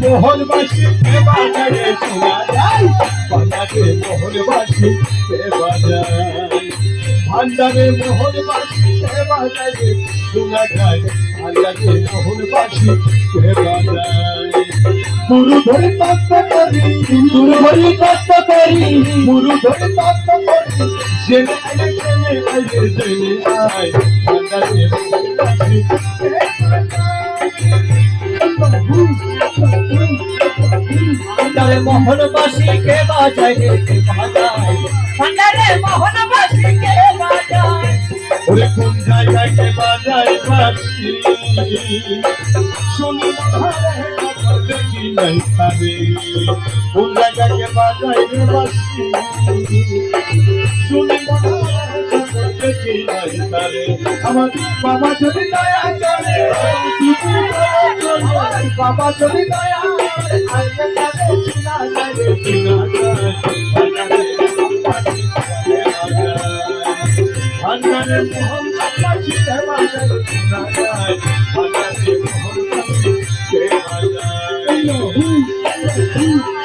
মোহনবাসী বাজারে শোনা যায়। বাজারে মোহনবাসী বাজায় ভান্ডারে মোহনবাসী বাজারে শোনা যায়। ভান্ডারে মোহনবাসী বাজায় গুরু ধরে তত্ত্ব করি গুরু ধরে করি গুরু ধরে করি। জেনে জেনে আইলে জেনে আয় ভান্ডারে মোহনবাসী কে ভান্ডারে মোহনবাসী কে বাজায়। কে ভান্ডারে মোহনবাসী কে বাজায়। ওরে কোন জায়গায় কে বাজায় শুনি কোন জায়গায় কে বাসি শুনি আমার বাবা যদি দয়া করে বাবা যদি দয়া করে আইলে তারে চিনা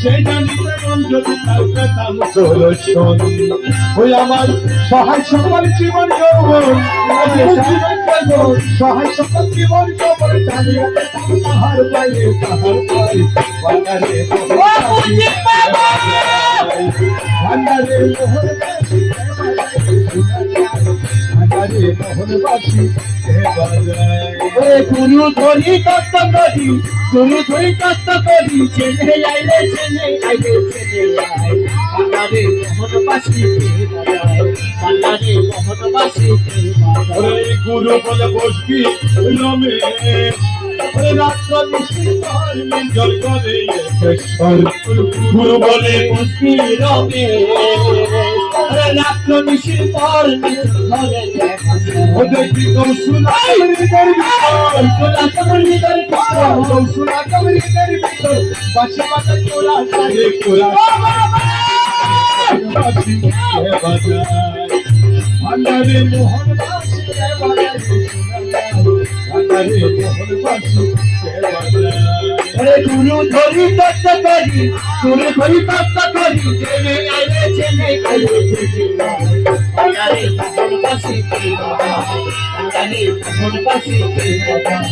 সেটা নিতে মন যদি ওই আমার সহায় সকল জীবন সহায় সকল জীবন যৌবন জানিয়ে পেতাম তাহার পায়ে তাহার পায়ে ভান্ডারে মোহনবাসী ভান্ডারে মোহনবাসী কে বাজায় ওরে গুরু ধরি তত্ত্ব করি গুরু ধরি তত্ত্ব করি, চেনে আইলে চেনে আইলে, চেনে আই। বাংলারে মোহনবাসী কে বাজায় বাংলারে মোহনবাসী ওরে গুরু বলে বসবি রমে গুরু বলে মুসকি রবে ওরে রাত্র নিশির পর নিজ ওদের কি কৌশুলাই হৃদয়ের ভিতর তোলা তোমার হৃদয় ভিতর কৌশুলা কবর হৃদয়ের ভিতর বাসা বাজা চোরা সারে কোরা বাসি কে বাজায় ভান্ডারে মোহন বাসি ভান্ডারে মোহন বাসি কে বাজায় ওরে গুরু ধরি তত্ত্ব করি গুরু ধরি তত্ত্ব করি চেনে আইলে চেনে আইলে। চেনে পাশে কি বাবা জানি মন পাশে কি বাজায়